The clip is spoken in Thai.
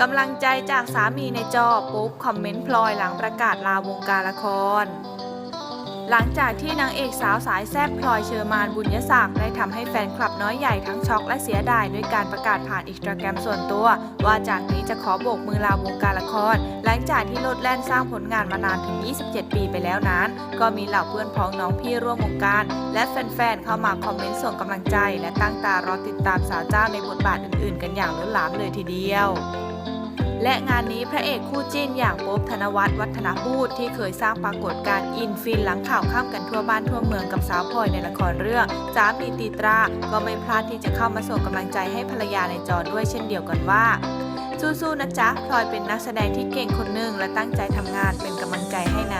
กำลังใจจากสามีในจอปุ๊บคอมเมนต์พลอยหลังประกาศลาวงการละคร หลังจากที่นางเอกสาวสายแซ่บพลอยเชอร์มานบุญยศักดิ์ได้ทำให้แฟนคลับน้อยใหญ่ทั้งช็อกและเสียดายด้วยการประกาศผ่านอินสตาแกรมส่วนตัว ว่าจากนี้จะขอโบกมือลาวงการละคร หลังจากที่โลดแล่นสร้างผลงานมานานถึง 27 ปีไปแล้วนั้น ก็มีเหล่าเพื่อนพ้องน้องพี่ร่วมวงการ และแฟนๆเข้ามาคอมเมนต์ส่งกำลังใจ และตั้งตารอติดตามสาวเจ้าในบทบาทอื่นๆ กันอย่างล้นหลามเลยทีเดียว และงานนี้พระเอกคู่จิ้นอย่างโป๊บธนวัฒน์วัฒนพูดที่เคยสร้างปรากฏการณ์อินฟินหลังข่าวข้ามกันทั่วบ้านทั่วเมืองกับสาวพลอยในละครเรื่องจ้ามีตีตรา ก็ไม่พลาดที่จะเข้ามาส่งกำลังใจให้ภรรยาในจอด้วยเช่นเดียวกันว่าสู้ๆนะจ๊ะพลอยเป็นนักแสดงที่เก่งคนหนึ่งและตั้งใจทำงานเป็นกำลังใจให้นะ